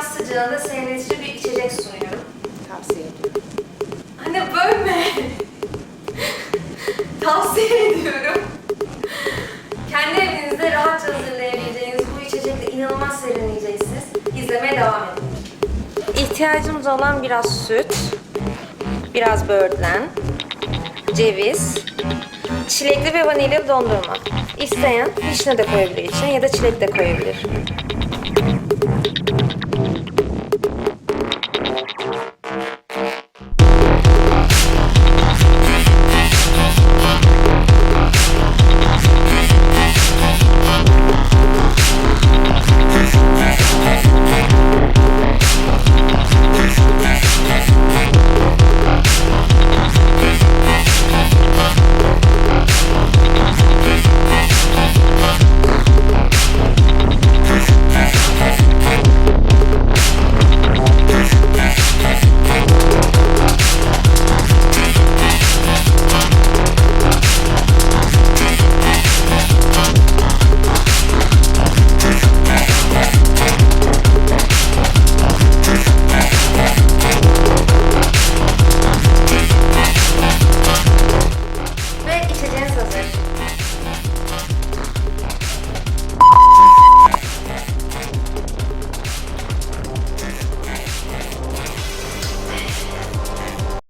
sıcağında serinletici bir içecek sunuyorum. Tavsiye ediyorum. Anne bölme. Tavsiye ediyorum. Kendi evinizde rahatça hazırlayabileceğiniz bu içecekle inanılmaz serinleyeceksiniz. İzlemeye devam edin. İhtiyacımız olan biraz süt, biraz böğürtlen, ceviz, çilekli ve vanilyalı dondurma. İsteyen vişne de koyabilir içine ya da çilek de koyabilir.